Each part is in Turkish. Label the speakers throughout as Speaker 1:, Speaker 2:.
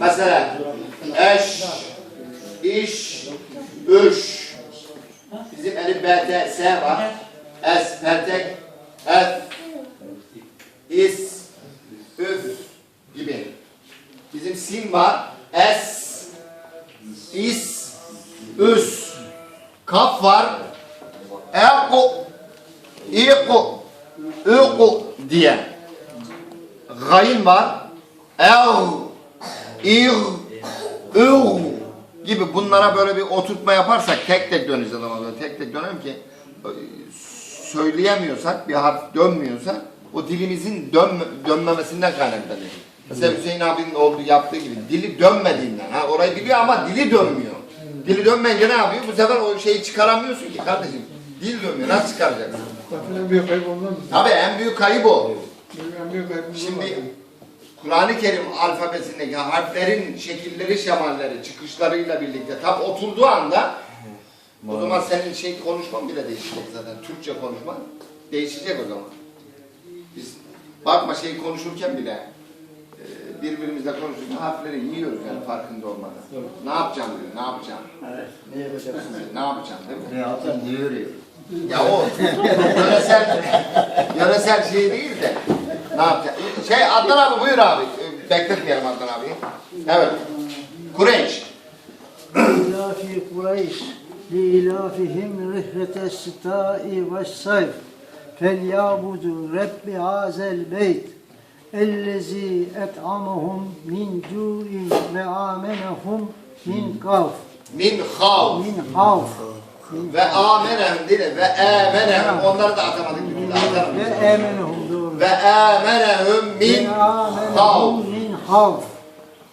Speaker 1: Mesela eş, iş, üş. Bizim elif, b, t, s var. Es, pertek, et, is, üf gibi. Bizim sin var. Es, is, üs. Kaf var. Eku, iku, üku diye. Gayin var. Ev, ir, ür gibi bunlara böyle bir oturtma yaparsak tek tek döneceğiz ama böyle tek tek dönelim ki e, söyleyemiyorsak bir harf dönmüyorsa o dilimizin dön, dönmemesinden kaynaklanıyor. Mesela Hüseyin abinin olduğu yaptığı gibi dili dönmediğinden ha orayı biliyor ama dili dönmüyor. Dili dönmeyince ne yapıyor? Bu sefer o şeyi çıkaramıyorsun ki kardeşim. Dil dönmüyor. Nasıl çıkaracaksın?
Speaker 2: Zaten en büyük kayıp ondan mı?
Speaker 1: Tabii en büyük kayıp o.
Speaker 2: En büyük kayıp
Speaker 1: Şimdi Kur'an-ı Kerim alfabesindeki harflerin şekilleri, şemalleri, çıkışlarıyla birlikte tam oturduğu anda o zaman senin şey konuşman bile değişecek zaten. Türkçe konuşman değişecek o zaman. Biz bakma şey konuşurken bile e, birbirimizle konuşurken harfleri yiyoruz yani farkında olmadan. Ne yapacağım diyor, ne yapacağım?
Speaker 3: Ne yapacaksın?
Speaker 1: Ne yapacağım değil mi?
Speaker 3: Ne yapacağım? Ne örüyor?
Speaker 1: Ya o yöresel, yöresel şey değil de ne yapacak? Şey Adnan abi buyur abi. Ee, Bekletmeyelim Adnan abi. Evet. Kureyş.
Speaker 4: إلى في قريش لإلافهم رحلة الشتاء والصيف فليعبدوا رب هذا البيت الذي أطعمهم من جوع وآمنهم من خوف
Speaker 1: Min hav.
Speaker 4: من خوف
Speaker 1: Ve amenem dile ve emenem. Onları da atamadık ve âmenehum min
Speaker 4: havf.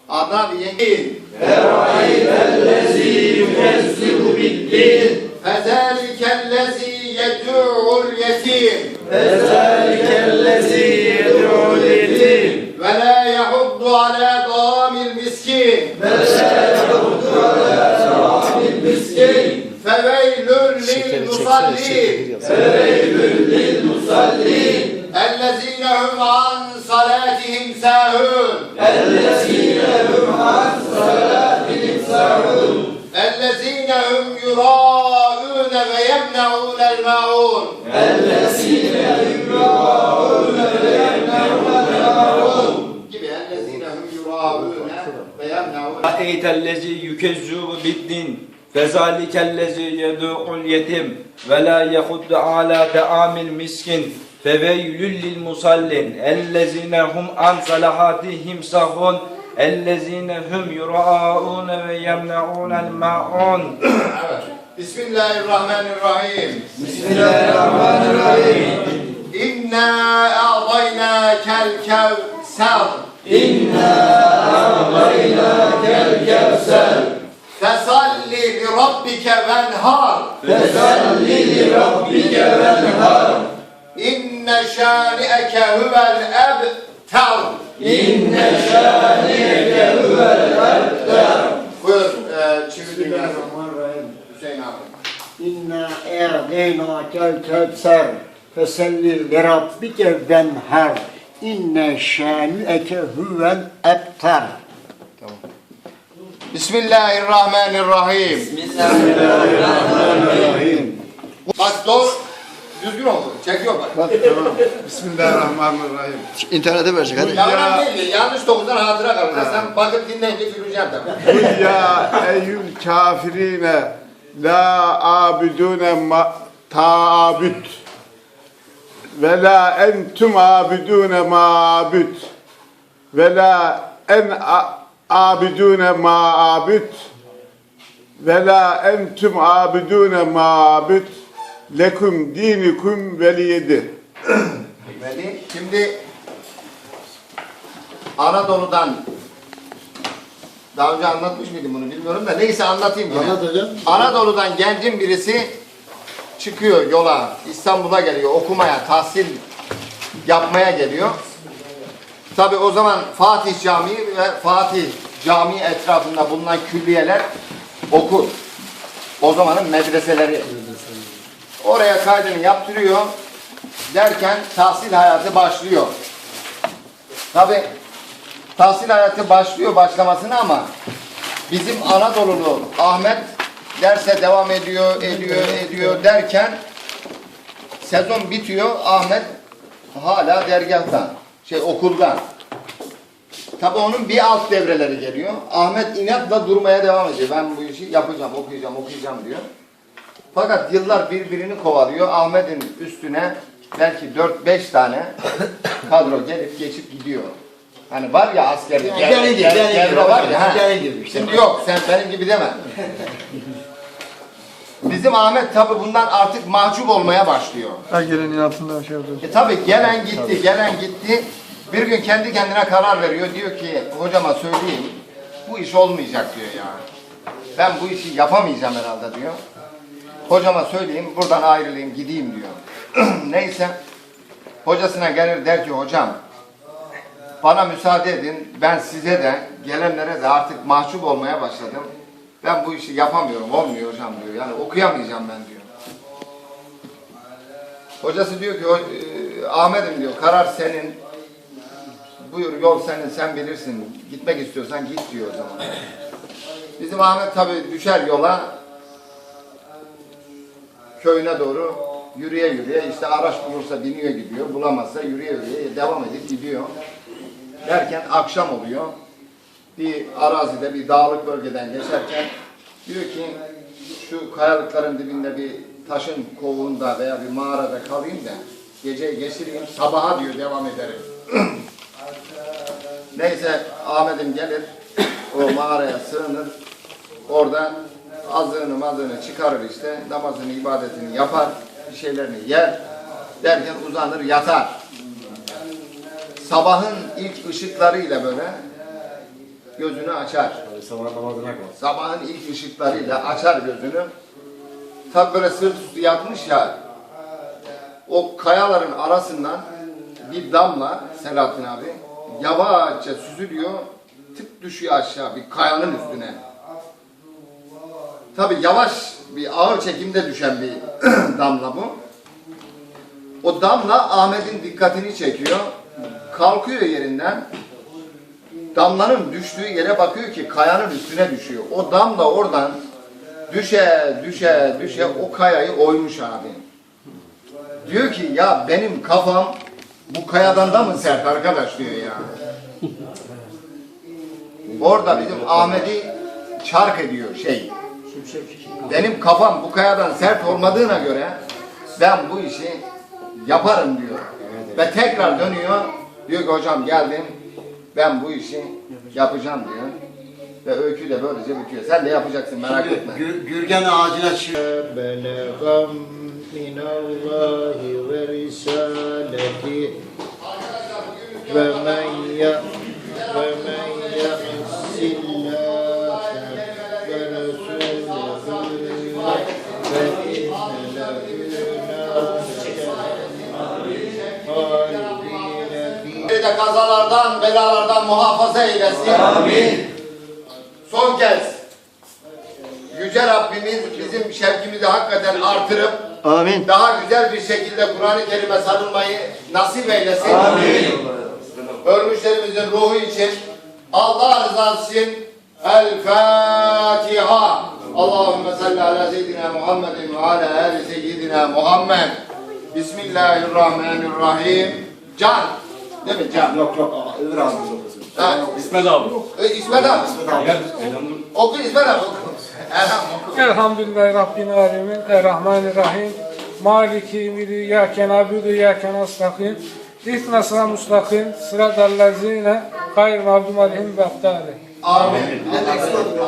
Speaker 4: Adam
Speaker 1: yekin. Fera'eytellezî yükezzibu bittin.
Speaker 4: Fezelikellezî yedû'ul yetim.
Speaker 1: Fezelikellezî yedû'ul yetim. Ve la yahuddu alâ
Speaker 5: dâmil miskin. Ve la
Speaker 1: yahuddu alâ dâmil miskin. Feveylün
Speaker 5: lil
Speaker 1: musallin. Feveylün
Speaker 5: lil musallin.
Speaker 1: الذين هم عن صلاتهم ساهون
Speaker 5: الذين هم عن صلاتهم ساهون
Speaker 1: الذين هم يراءون ويمنعون الماعون
Speaker 5: الذين يراءون ويمنعون الماعون
Speaker 1: gibi الذين هم يراءون ويمنعون
Speaker 6: رأيت الذي يكذب بالدين فذلك الذي يدعو اليتيم ولا يحض على طعام المسكين فويل للمصلين الذين هم عن صلاتهم سهون الذين هم يراءون ويمنعون الماعون
Speaker 1: Evet. Bismillahirrahmanirrahim.
Speaker 5: بسم الله الرحمن الرحيم
Speaker 1: İnna
Speaker 5: rabbike venhar.
Speaker 1: Fesalli li rabbike venhar. İnne şâni'eke huvel ebtar.
Speaker 5: İnne şâni'eke huvel ebtar.
Speaker 1: Buyur e, çivi dünyası. Hüseyin abi.
Speaker 3: İnna erdeynakel kevser. Fesalli li rabbike venhar. İnne şâni'eke huvel ebtar.
Speaker 1: Bismillahirrahmanirrahim.
Speaker 3: Bismillahirrahmanirrahim.
Speaker 1: Bak doğru. Düzgün oldu. Çekiyor bak.
Speaker 2: Bismillahirrahmanirrahim.
Speaker 7: İnternete verecek hadi.
Speaker 1: Yavrum değil. Yanlış dokuzdan hatıra kalacak. Sen bakıp dinleyince güleceğim tabii.
Speaker 2: Kul ya eyyül kafirine la abidune ma taabüt ve la entum abidune mabüt ve la en a- abidune mabüt ve la entum abidune mabüt lekum dinikum veliyedi.
Speaker 1: Veli, Şimdi Anadolu'dan daha önce anlatmış mıydım bunu bilmiyorum da neyse anlatayım yine.
Speaker 3: Anlat hocam.
Speaker 1: Anadolu'dan gencin birisi çıkıyor yola İstanbul'a geliyor okumaya tahsil yapmaya geliyor. Tabi o zaman Fatih Camii ve Fatih Camii etrafında bulunan külliyeler okul. O zamanın medreseleri. Oraya kaydını yaptırıyor. Derken tahsil hayatı başlıyor. Tabi tahsil hayatı başlıyor başlamasına ama bizim Anadolu'lu Ahmet derse devam ediyor, ediyor, ediyor derken sezon bitiyor. Ahmet hala dergahta, şey okulda. Tabi onun bir alt devreleri geliyor. Ahmet inatla durmaya devam ediyor. Ben bu işi yapacağım, okuyacağım, okuyacağım diyor. Fakat yıllar birbirini kovalıyor. Ahmet'in üstüne belki 4-5 tane kadro gelip geçip gidiyor. Hani var ya askerde
Speaker 3: Yani gibi,
Speaker 1: gel-
Speaker 3: benim
Speaker 1: gel-
Speaker 3: gibi
Speaker 1: var ya. ha.
Speaker 3: işte.
Speaker 1: Şimdi yok sen benim gibi deme. Bizim Ahmet tabi bundan artık mahcup olmaya başlıyor.
Speaker 7: Her gelenin altında şey yapıyor.
Speaker 1: E tabi gelen gitti, gelen gitti. Bir gün kendi kendine karar veriyor. Diyor ki hocama söyleyeyim. Bu iş olmayacak diyor ya. Ben bu işi yapamayacağım herhalde diyor. Hocama söyleyeyim buradan ayrılayım gideyim diyor. Neyse hocasına gelir der ki hocam bana müsaade edin ben size de gelenlere de artık mahcup olmaya başladım. Ben bu işi yapamıyorum olmuyor hocam diyor. Yani okuyamayacağım ben diyor. Hocası diyor ki "O- e, Ahmet'im diyor karar senin. Buyur yol senin sen bilirsin. Gitmek istiyorsan git diyor o zaman. Bizim Ahmet tabi düşer yola köyüne doğru yürüye yürüye işte araç bulursa biniyor gidiyor. Bulamazsa yürüye yürüye devam edip gidiyor. Derken akşam oluyor. Bir arazide bir dağlık bölgeden geçerken diyor ki şu kayalıkların dibinde bir taşın kovuğunda veya bir mağarada kalayım da geceyi geçireyim sabaha diyor devam ederim. Neyse Ahmet'im gelir o mağaraya sığınır orada azığını mazığını çıkarır işte namazını ibadetini yapar bir şeylerini yer derken uzanır yatar. Sabahın ilk ışıklarıyla böyle gözünü açar. Sabahın ilk ışıklarıyla açar gözünü. Tabi böyle sırt üstü yatmış ya. O kayaların arasından bir damla Selahattin abi yavaşça süzülüyor. Tık düşüyor aşağı bir kayanın üstüne. Tabi yavaş bir ağır çekimde düşen bir damla bu. O damla Ahmet'in dikkatini çekiyor. Kalkıyor yerinden. Damlanın düştüğü yere bakıyor ki kayanın üstüne düşüyor. O damla oradan düşe düşe düşe o kayayı oymuş abi. Diyor ki ya benim kafam bu kayadan da mı sert arkadaş diyor ya. Orada bizim Ahmet'i çark ediyor şey. Benim kafam bu kayadan sert olmadığına göre ben bu işi yaparım diyor. Ve tekrar dönüyor. Diyor ki hocam geldim. Ben bu işi yapacağım diyor. Ve öykü de böylece bitiyor. Sen de yapacaksın merak etme.
Speaker 3: Gür, gürgen ağacına çık.
Speaker 8: ومن ي- ومن يعص الله ورسوله فإن له نار جهنم خالدين فيها
Speaker 1: Bizi de kazalardan, belalardan muhafaza eylesin. Amin. Son kez Yüce Rabbimiz bizim şevkimizi hakikaten artırıp
Speaker 3: Amin.
Speaker 1: daha güzel bir şekilde Kur'an-ı Kerim'e sarılmayı nasip eylesin. Amin. Ölmüşlerimizin ruhu için Allah rızası için El Fatiha. Allahümme salli ala seyyidina Muhammedin ve ala ali seyyidina Muhammed. Bismillahirrahmanirrahim. Can. Değil mi can?
Speaker 3: Yok yok. Öbür ağzımız okusun.
Speaker 1: Ha,
Speaker 9: İsmet abi.
Speaker 1: e, İsmet abi. İsmet abi oku. Elham oku.
Speaker 9: Elhamdülillahi Rabbil Alemin. Errahmanirrahim. Maliki yevmidin. İyyâke na'budu ve iyyâke nestaîn. İhdina sıra mustakim. Sıra dallezîne. Gayr mağdûb aleyhim ve
Speaker 1: Amin.